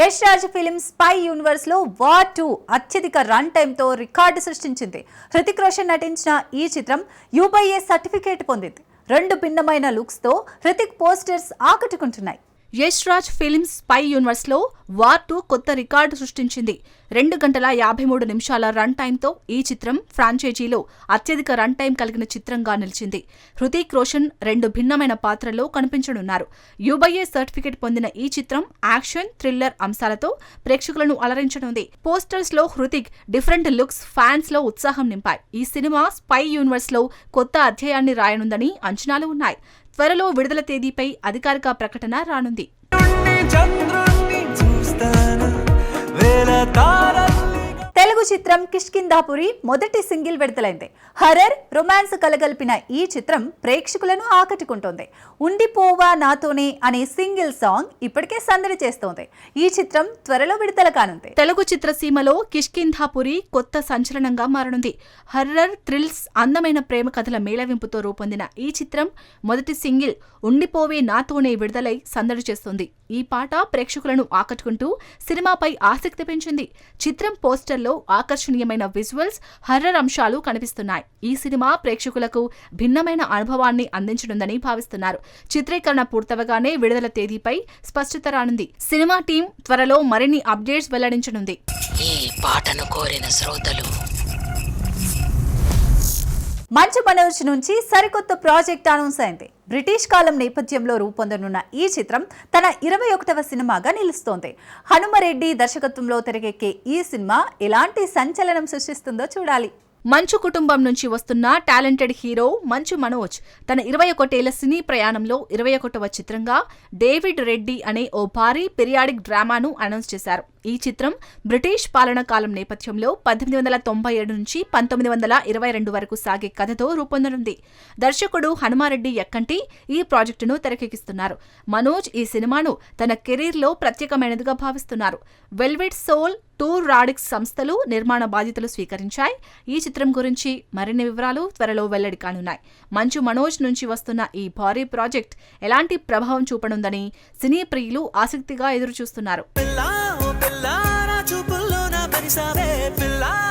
Yash Raj film spy యూనివర్స్లో war two అత్యధిక run టైంతో రికార్డు సృష్టించింది. హృతిక్ రోషన్ నటించిన ఈ చిత్రం యూబైఏ సర్టిఫికేట్ పొందింది. రెండు భిన్నమైన లుక్స్తో హృతిక్ పోస్టర్స్ ఆకట్టుకుంటున్నాయి. యష్ రాజ్ ఫిల్మ్స్ స్పై యూనివర్స్లో వార్ టూ కొత్త రికార్డు సృష్టించింది. రెండు గంటల యాభై మూడు నిమిషాల రన్ టైంతో ఈ చిత్రం ఫ్రాంచైజీలో అత్యధిక రన్ టైం కలిగిన చిత్రంగా నిలిచింది. హృతిక్ రోషన్ రెండు భిన్నమైన పాత్రల్లో కనిపించనున్నారు. యూబైఏ సర్టిఫికెట్ పొందిన ఈ చిత్రం యాక్షన్ థ్రిల్లర్ అంశాలతో ప్రేక్షకులను అలరించనుంది. పోస్టర్స్లో హృతిక్ డిఫరెంట్ లుక్స్ ఫ్యాన్స్లో ఉత్సాహం నింపాయి. ఈ సినిమా స్పై యూనివర్స్లో కొత్త అధ్యాయాన్ని రాయనుందని అంచనాలు ఉన్నాయి. త్వరలో విడుదల తేదీపై అధికారిక ప్రకటన రానుంది. చిత్రం కిష్కిందాపురి మొదటి సింగిల్ విడుదలైంది. హర్రర్ రొమాన్స్ కలగలిపిన ఈ చిత్రం ప్రేక్షకులను ఆకట్టుకుంటోంది. ఉండిపోవా నాతోనే అనే సింగిల్ సాంగ్ ఇప్పటికే సందడి చేస్తోంది. ఈ చిత్రం త్వరలో విడుదల కానుంది. తెలుగు చిత్రసీమలో కిష్కింధాపురి కొత్త సంచలనంగా మారనుంది. హర్రర్ థ్రిల్స్ అందమైన ప్రేమ కథల మేళవింపుతో రూపొందిన ఈ చిత్రం మొదటి సింగిల్ ఉండిపోవే నాతోనే విడుదలై సందడి చేస్తుంది. ఈ పాట ప్రేక్షకులను ఆకట్టుకుంటూ సినిమాపై ఆసక్తి పెంచింది. చిత్రం పోస్టర్లో ఆకర్షణీయమైన విజువల్స్ హర్రర్ అంశాలు కనిపిస్తున్నాయి. ఈ సినిమా ప్రేక్షకులకు భిన్నమైన అనుభవాన్ని అందించనుందని భావిస్తున్నారు. చిత్రీకరణ పూర్తవగానే విడుదల తేదీపై స్పష్టత రానుంది. సినిమా టీం త్వరలో మరిన్ని అప్డేట్స్ వెల్లడించనుంది. ఈ పాటను కోరిన శ్రోతలు మంచు మనోజ్ నుంచి సరికొత్త ప్రాజెక్ట్ అనౌన్స్ అయింది. బ్రిటిష్ కాలం నేపథ్యంలో రూపొందనున్న ఈ చిత్రం తన ఇరవై ఒకటవ సినిమాగా నిలుస్తోంది. హనుమరెడ్డి దర్శకత్వంలో తెరకెక్కే ఈ సినిమా ఎలాంటి సంచలనం సృష్టిస్తుందో చూడాలి. మంచు కుటుంబం నుంచి వస్తున్న టాలెంటెడ్ హీరో మంచు మనోజ్ తన ఇరవై ఒకటేళ్ళ సినీ ప్రయాణంలో ఇరవై ఒకటవ చిత్రంగా డేవిడ్ రెడ్డి అనే ఓ భారీ పిరియాడిక్ డ్రామాను అనౌన్స్ చేశారు. ఈ చిత్రం బ్రిటిష్ పాలన కాలం నేపథ్యంలో పద్దెనిమిది వందల తొంభై ఏడు నుంచి పంతొమ్మిది వందల ఇరవై రెండు వరకు సాగే కథతో రూపొందనుంది. దర్శకుడు హనుమారెడ్డి ఎక్కంటి ఈ ప్రాజెక్టును తెరకెక్కిస్తున్నారు. మనోజ్ ఈ సినిమాను తన కెరీర్లో ప్రత్యేకమైనదిగా భావిస్తున్నారు. వెల్వెట్ సోల్ టూర్ రాడిక్స్ సంస్థలు నిర్మాణ బాధ్యతలు స్వీకరించాయి. ఈ చిత్రం గురించి మరిన్ని వివరాలు త్వరలో వెల్లడి కానున్నాయి. మంచు మనోజ్ నుంచి వస్తున్న ఈ భారీ ప్రాజెక్ట్ ఎలాంటి ప్రభావం చూపనుందని సినీ ప్రియులు ఆసక్తిగా ఎదురుచూస్తున్నారు. పిల్ల ఓ